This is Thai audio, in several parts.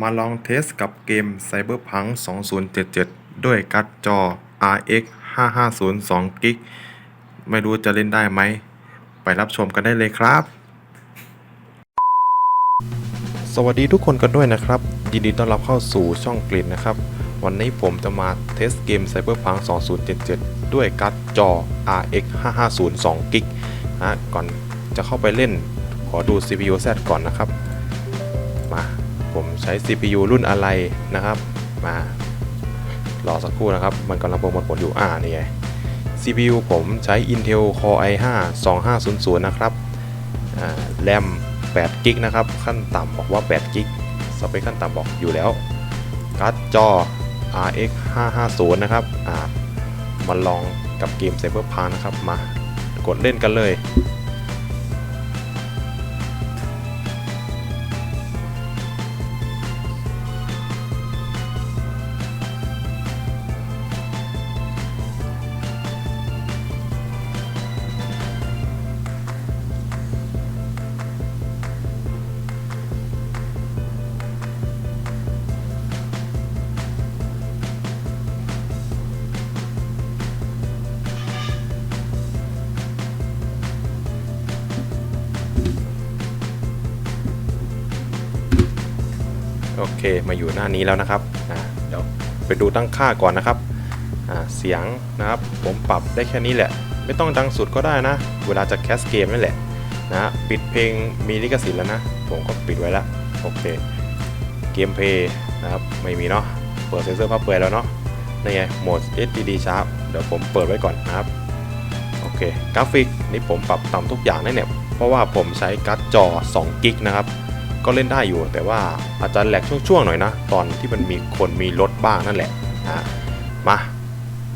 มาลองเทสกับเกม Cyberpunk 2077 ด้วยการ์ดจอ RX 550 2 g b ไม่รู้จะเล่นได้ไหม ไปรับชมกันได้เลยครับ สวัสดีทุกคนกันด้วยนะครับ ยินดีต้อนรับเข้าสู่ช่องกลิ่นนะครับ วันนี้ผมจะมาเทสเกม Cyberpunk 2077 ด้วยการ์ดจอ RX 550 2 g b นะก่อนจะเข้าไปเล่น ขอดู CPU Z ก่อนนะครับ มา ผมใช้ CPU รุ่นอะไรนะครับมารอสักครู่นะครับ มันกำลังประมวลผลอยู่อ่านี่ไง CPU ผมใช้ Intel Core i5 2500 นะครับอ่าแรม8 g b นะครับ ขั้นต่ำบอกว่า8 g b สเปคขั้นต่ำบอกอยู่แล้วการ์ดจอ RX 550 นะครับอ่ามาลองกับเกม Cyberpunk นะครับ มากดเล่นกันเลย โอเคมาอยู่หน้านี้แล้วนะครับเดี๋ยวไปดูตั้งค่าก่อนนะครับเสียงนะครับผมปรับได้แค่นี้แหละ ไม่ต้องดังสุดก็ได้นะ เวลาจะแคสเกมนั่นแหละนะปิดเพลงมีลิขสิทธิ์แล้วนะ ผมก็ปิดไว้แล้วโอเคเกมเพย์นะครับไม่มีเนาะเปิดเซนเซอร์ภาพเปลือยแล้วเนาะนี่ไงโหมด HDD Sharp เดี๋ยวผมเปิดไว้ก่อนนะครับโอเคกราฟิกนี่ผมปรับต่ำทุกอย่างได้เนี่ยเพราะว่าผมใช้การ์ดจอ2กิกนะครับ ก็เล่นได้อยู่ แต่ว่าอาจจะแหลกช่วงๆหน่อยนะ ตอนที่มันมีคนมีรถบ้างนั่นแหละนะมา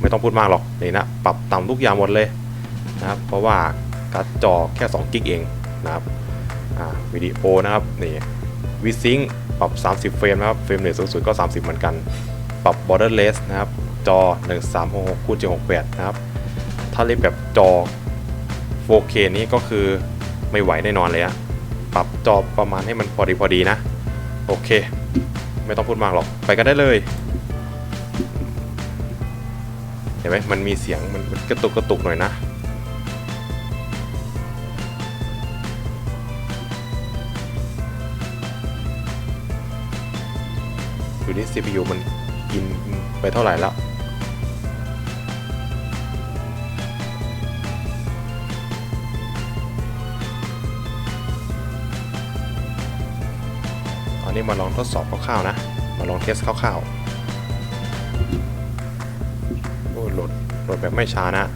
ไม่ต้องพูดมากหรอกนี่นะปรับต่ำทุกอย่างหมดเลยนะครับเพราะว่าการ์ดจอแค่2กิกเองนะครับวิดีโอนะครับนี่วิซิงปรับ 30 เฟรมนะครับเฟรมเรทสูงสุดก็ 30 เหมือนกัน ปรับ borderless นะครับจอ 1366คูณ768 นะครับ ถ้าเล่นแบบจอ 4K นี้ก็คือไม่ไหวแน่นอนเลยอะปรับจอประมาณให้มัน อดีพอดีนะ โอเค ไม่ต้องพูดมากหรอกไปกันได้เลย เห็นไหมมันมีเสียงมันมันกระตุกกระตุกหน่อยนะอยู่นี่ CPU มันกินไปเท่าไหร่แล้ว นี้มาลองทดสอบคร่าวๆนะ มาลองเทสคร่าวๆโอ้โหลดโหลดแบบไม่ช้านะ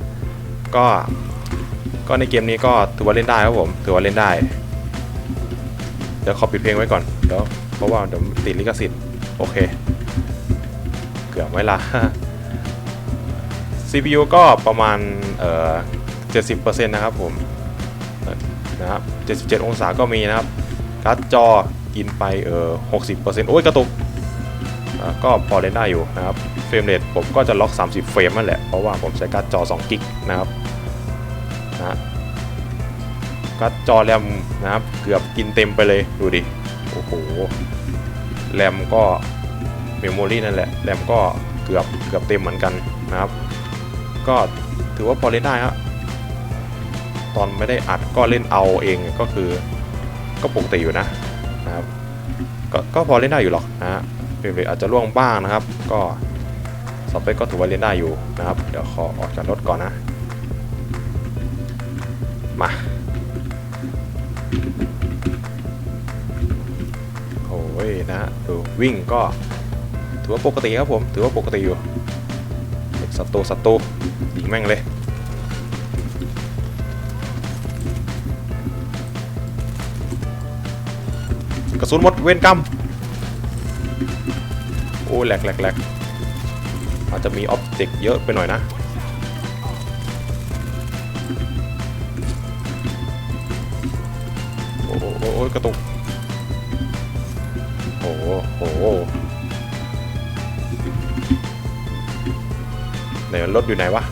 ก็ก็ในเกมนี้ก็ถือว่าเล่นได้ครับผมถือว่าเล่นได้ เดี๋ยวขอปิดเพลงไว้ก่อนเดี๋ยวเพราะว่าเดี๋ยวติดลิขสิทธิ์โอเค เกือบไว้ละ CPU ก็ประมาณเอ่อ70%นะครับผมนะครับ77 องศาก็มีนะครับการ์ดจอ กินไปเออ60%โอ้ยกระตุกก็พอเล่นได้อยู่นะครับเฟรมเรทผมก็จะล็อก 30 เฟรมนั่นแหละ เพราะว่าผมใช้การ์ดจอ 2 กิกนะครับนะการ์ดจอแรมนะครับเกือบกินเต็มไปเลยดูดิโอ้โหแรมก็เมมโมรีนั่นแหละแรมก็เกือบเกือบเต็มเหมือนกันนะครับ ก็ถือว่าพอเล่นได้ครับตอนไม่ได้อัดก็เล่นเอาเองก็คือก็ปกติอยู่นะ กก็พอเล่นได้อยู่หรอกนะฮะเฟรมเรทอาจจะร่วงบ้างนะครับ ก็สเปคก็ถือว่าเล่นได้อยู่นะครับ เดี๋ยวขอออกจากรถก่อนนะ มาโอ้ยนะฮะดูวิ่งก็ถือว่าปกติครับผม ถือว่าปกติอยู่ศัตรูศัตรูยิงแม่งเลย ระสุนหมดเวนกรรมโอ้แหลกแหลกแหลกอาจจะมีออบเจกต์เยอะไปหน่อยนะโอ้โหกระตุกโอ้โหโอ้โหไหนรถอยู่ไหนวะ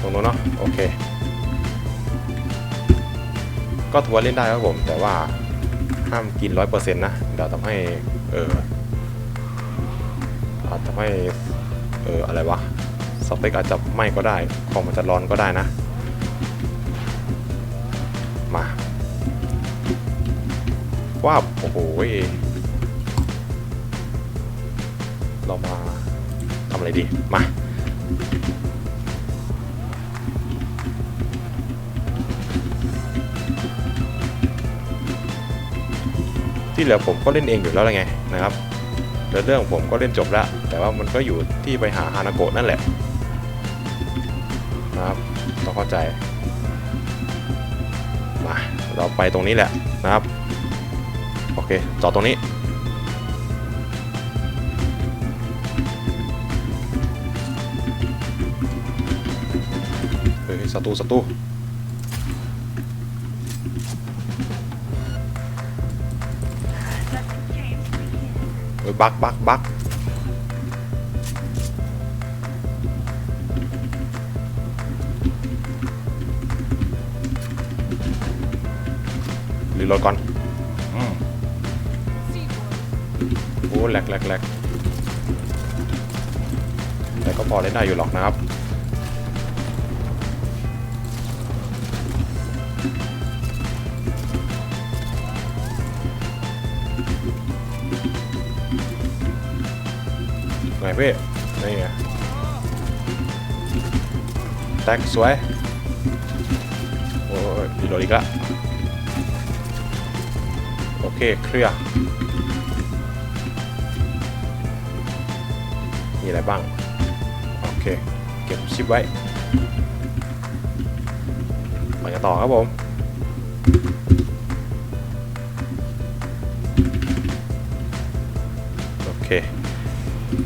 ตรงนู้นเนาะโอเค ก็ถือว่าเล่นได้ครับผมแต่ว่า ห้ามกินร้อยเปอร์เซ็นต์นะเดี๋ยวทำให้เอออาจทำให้เอออะไรวะสเปคอาจจะไหม้ก็ได้ของมันจะร้อนก็ได้นะ มาว้าโอ้โหยเรามาทำอะไรดีมา ที่เหลือผมก็เล่นเองอยู่แล้วไงนะครับเดี๋ยวเรื่องผมก็เล่นจบแล้ว แต่ว่ามันก็อยู่ที่ไปหาฮานาโกะนั่นแหละนะครับต้องเข้าใจมาเราไปตรงนี้แหละนะครับโอเคจอดตรงนี้เฮ้ยศัตรูศัตรู บักบักบักรีโหลดก่อนอโอ้แหลกแหลกแหลกแต่ก็พอเล่นได้อยู่หรอกนะครับ ไงพี่นี่ไงแตกสวย โอ้ยดีโดนอีกละโอเค เคลียร์มีอะไรบ้าง โอเค เก็บชิปไว้ไปกันต่อครับผม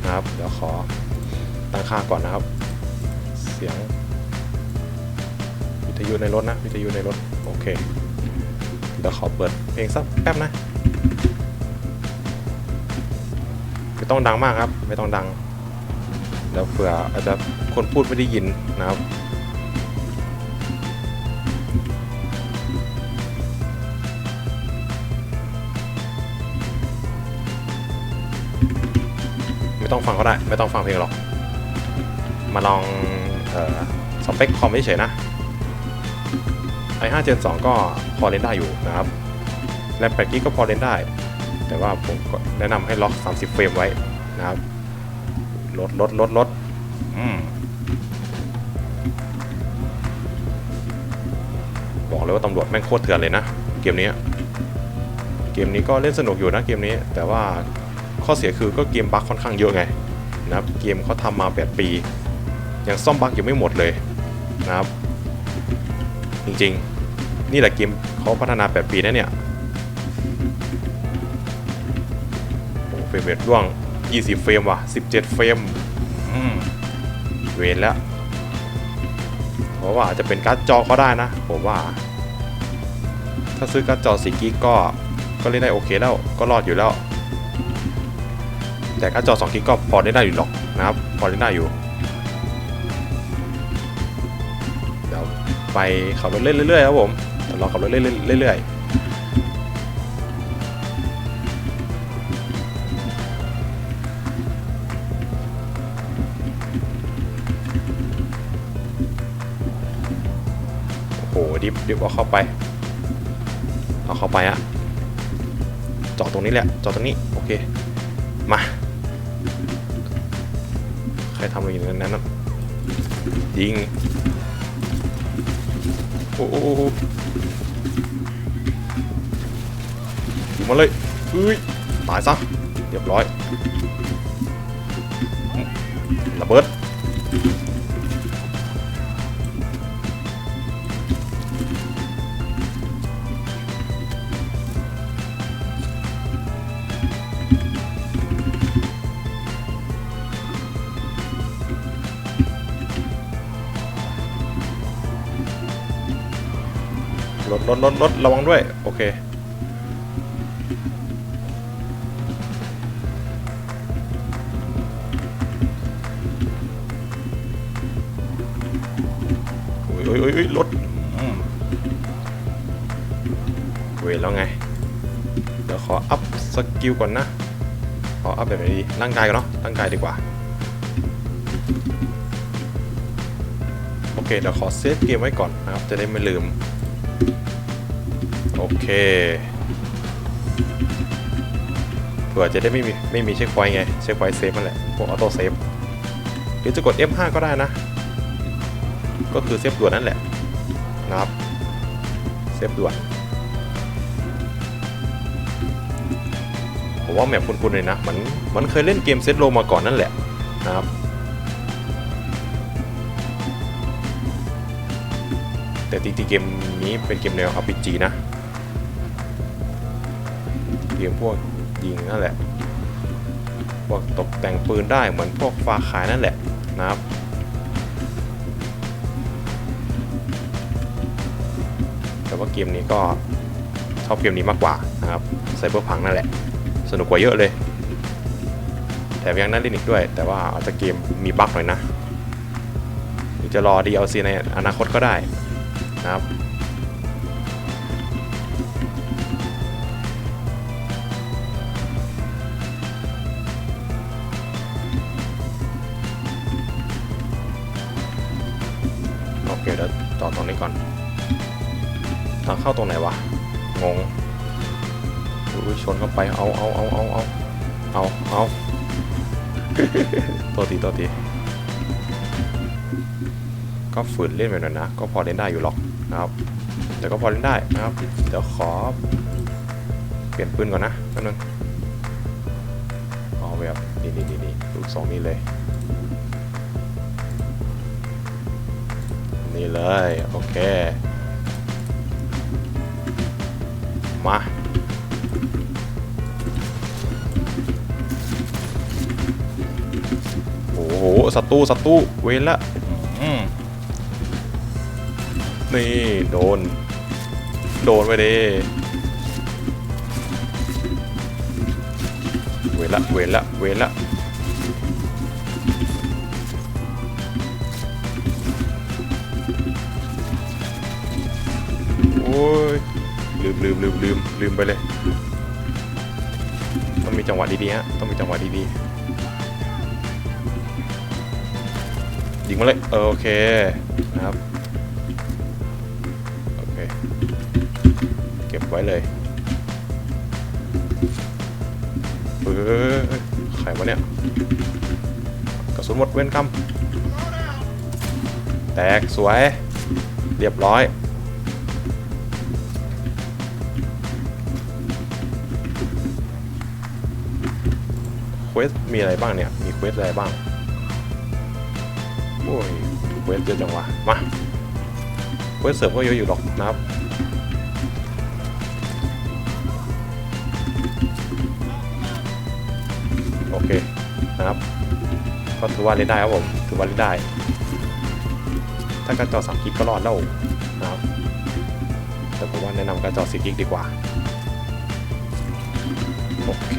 นะครับ เดี๋ยวขอตั้งค่าก่อนนะครับ เสียง วิทยุในรถนะ วิทยุในรถ โอเค เดี๋ยวขอเปิดเพลงสักแป๊บนะไม่ต้องดังมากครับ ไม่ต้องดัง เดี๋ยวเผื่ออาจจะคนพูดไม่ได้ยินนะครับ ต้องฟังก็ได้ ไม่ต้องฟังเพลงหรอก มาลองออสเปคคอมเฉยๆนะ i5 Gen 2 ก็พอเล่นได้อยู่นะครับแรม8 g b ก็พอเล่นได้ แต่ว่าผมแนะนำให้ล็อก 30 เฟรมไว้นะครับ ลดลดลดลดอืมบอกเลยว่าตำรวจแม่งโคตรเถื่อนเลยนะ เกมนี้ เกมนี้ก็เล่นสนุกอยู่นะเกมนี้ แต่ว่า ข้อเสียคือก็เกมบั๊กค่อนข้างเยอะไงนะครับเกมเขาทำมา 8 ปี ยังซ่อมบั๊กยังไม่หมดเลยนะครับ จริงๆ นี่แหละเกมเขาพัฒนา 8 ปีนะเนี่ยโอ้เฟรมเรทร่วง 20 เฟรมว่ะ 17 เฟรมอืมเวนแล้วเพราะว่าอาจจะเป็นการ์ดจอก็ได้นะ ผมว่า ถ้าซื้อการ์ดจอ4กิกก็ก็เล่นได้โอเคแล้วก็รอดอยู่แล้ว แต่กาจอ2กิกก็พอเล่นได้อยู่หรอกนะครับ พอเล่นได้อยู่ เดี๋ยวไปขับรถเล่นเรื่อยๆครับผมเดี๋ยวเราขับรถเล่นเรื่อยๆโอ้โหดิฟดิฟเอาเข้าไป เอาเข้าไปอะจอดตรงนี้แหละ จอดตรงนี้ โอเค มา ใครทำอะไรอย่างนั้นนะยิง โอ้โหยิงมาเลยเอ้ยตายซะเรียบร้อยระเบิด รถรถรถรถระวังด้วย โอเคโอ้ยโอ้ยโอ้ยโอ้ยรถเวรแล้วไงออัพสกิลก่อนนะ ขออัพแบบไหนดีร่างกายก่อนเนาะร่างกายดีกว่า โอเค เดี๋ยวขอเซฟเกมไว้ก่อนนะครับ จะได้ไม่ลืม โอเคเผื่อจะได้ไม่มีไม่มีเช็คพอยไง เช็คพอยเซฟนั่นแหละพวกออโต้เซฟหรือจะกด F5 ก็ได้นะ ก็คือเซฟด่วนนั่นแหละนะครับ เซฟด่วนผมว่าแมปคุ้นๆเลยนะเหมันเหมันเคยเล่นเกมเซตโลมาก่อนนั่นแหละนะครับ แต่จริงๆเกมนี้เป็นเกมแนว RPG นะ เกมพวกยิงนั่นแหละ พวกตกแต่งปืนได้เหมือนพวกฟาขายนั่นแหละนะครับแต่ว่าเกมนี้ก็ชอบเกมนี้มากกว่านะครับไซเบอร์พังนั่นแหละ สนุกกว่าเยอะเลย แถมยังน่าเล่นอีกด้วย แต่ว่าอาจจะเกมมีบั๊กหน่อยนะหรือจะรอ DLC ในอนาคตก็ได้ ครับโอเคเดี๋ยวต่อตรงนี้ก่อนทางเข้าตรงไหนวะ งงอุ้ยชนเข้าไป เอาเอาเอาเอาเอาเอาเอาตัวทีตัวทีก็ฝืนเล่นไปหน่อยนะ ก็พอเล่นได้อยู่หรอก นะครับแต่ก็พอเล่นได้นะครับเดี๋ยวขอ เปลี่ยนปืนก่อนนะแป๊บนึงเอาแบบนี่นี่นี่นี่ลูกสองนี่เลย นี่เลย โอเค มาโอ้โหศัตรูศัตรูเวนละ นี่โดน โดนไปดิเวนละเวนละเวนละโอ้ยลืมลืมลืมลืมลืมไปเลย ต้องมีจังหวะดีๆฮะต้องมีจังหวะดีๆยิงมาเลยเออโอเคนะครับ เคเก็บไว้เลยเออไขวะเนี่ย กระสุนหมดเว้นกำแตกสวย เรียบร้อย เควส มีอะไรบ้างเนี่ย มีเควสอะไรบ้าง โอ้ย เควสเยอะจังวะ มา เควสเสริมก็เยอะอยู่หรอกนะครับโอเคนะครับก็ถือว่าเล่นได้ครับผมถือว่าเล่นได้ ถ้ากระจอสามกิกก็รอดแล้วนะครับแต่ผมว่าแนะนำกระจอสี่กิกดีกว่า โอเค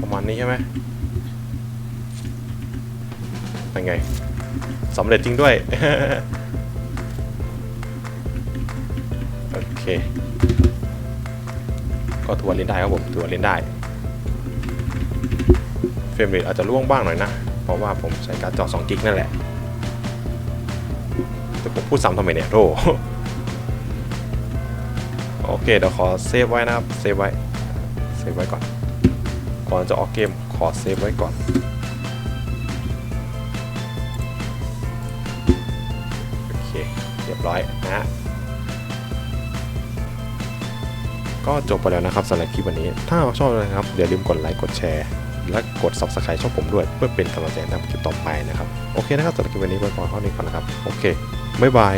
ประมาณนี้ใช่ไหมเป็นไงสำเร็จจริงด้วย โอเค ก็ถือว่าเล่นได้ครับผมถือว่าเล่นได้เฟรมเรทอาจจะล่วงบ้างหน่อยนะ เพราะว่าผมใช้การ์ดจอ2กิกนั่นแหละ แต่ผมพูดซ้ำทำไมเนี่ยโธ่โอเคเดี๋ยวขอเซฟไว้นะครับ เซฟไว้ เซฟไว้ก่อน ก่อนจะออกเกมขอเซฟไว้ก่อนโอเคเรียบร้อยนะฮะ ก็จบไปแล้วนะครับสำหรับคลิปวันนี้ ถ้าชอบนะครับอย่าลืมกดไลค์กดแชร์ และกด subscribe ช่องผมด้วย เพื่อเป็นกำลังใจในทำคลิปต่อไปนะครับ โอเคนะครับสำหรับคลิปวันนี้ไปก่อนเท่านี้ก่อนนะครับ โอเคบ๊ายบาย